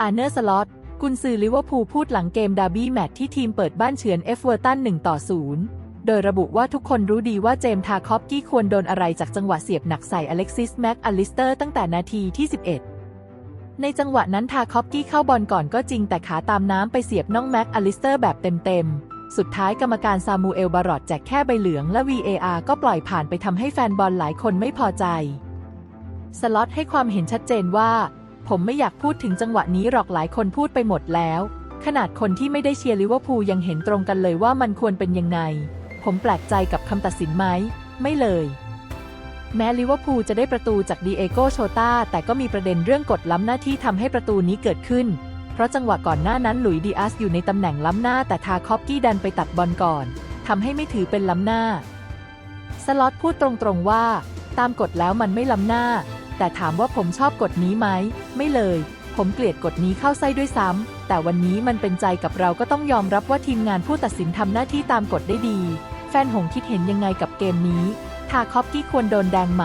อาร์เนอร์สล็อตกุนซือลิเวอร์พูลพูดหลังเกมดาร์บี้แมตช์ที่ทีมเปิดบ้านเฉือนเอฟเวอร์ตัน1ต่อ0โดยระบุว่าทุกคนรู้ดีว่าเจมส์ทาคอฟกี้ควรโดนอะไรจากจังหวะเสียบหนักใส่อเล็กซิสแม็กอลิสเตอร์ตั้งแต่นาทีที่ 11 ในจังหวะนั้นทาคอฟกี้เข้าบอลก่อนก็จริงแต่ขาตามน้ำไปเสียบน้องแม็กอลิสเตอร์แบบเต็มๆ สุดท้ายกรรมการซามูเอลบารอดแจกแค่ใบเหลืองและ VAR ก็ปล่อยผ่านไปทำให้แฟนบอลหลายคนไม่พอใจ สล็อตให้ความเห็นชัดเจนว่า ผมไม่อยากพูดถึงจังหวะนี้หรอกหลายคนพูดไปหมดแล้ว ขนาดคนที่ไม่ได้เชียร์ลิเวอร์พูลยังเห็นตรงกันเลยว่ามันควรเป็นยังไง ผมแปลกใจกับคำตัดสินไหม ไม่เลย แม้ลิเวอร์พูลจะได้ประตูจากดีเอโกโชตาแต่ก็มีประเด็นเรื่องกดล้ำหน้าที่ทำให้ประตูนี้เกิดขึ้น เพราะจังหวะก่อนหน้านั้นหลุยส์ดีอาสอยู่ในตำแหน่งล้ำหน้าแต่ทาคอฟกี้ดันไปตัดบอลก่อนทำให้ไม่ถือเป็นล้ำหน้า สล็อตพูดตรงๆว่า ตามกฎแล้วมันไม่ล้ำหน้า แต่ถามว่าผมชอบกฎนี้ไหม ไม่เลย ผมเกลียดกฎนี้เข้าไส้ด้วยซ้ำ แต่วันนี้มันเป็นใจกับเราก็ต้องยอมรับว่าทีมงานผู้ตัดสินทำหน้าที่ตามกฎได้ดี แฟนหงคิดเห็นยังไงกับเกมนี้ทาคอฟกี้ควรโดนแดงไหม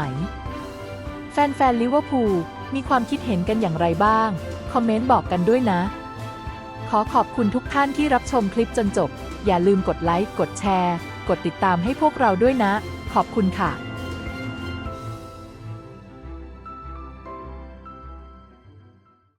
แฟนๆลิเวอร์พูลมีความคิดเห็นกันอย่างไรบ้าง คอมเมนต์บอกกันด้วยนะ ขอขอบคุณทุกท่านที่รับชมคลิปจนจบ อย่าลืมกดไลค์ กดแชร์ กดติดตามให้พวกเราด้วยนะ ขอบคุณค่ะ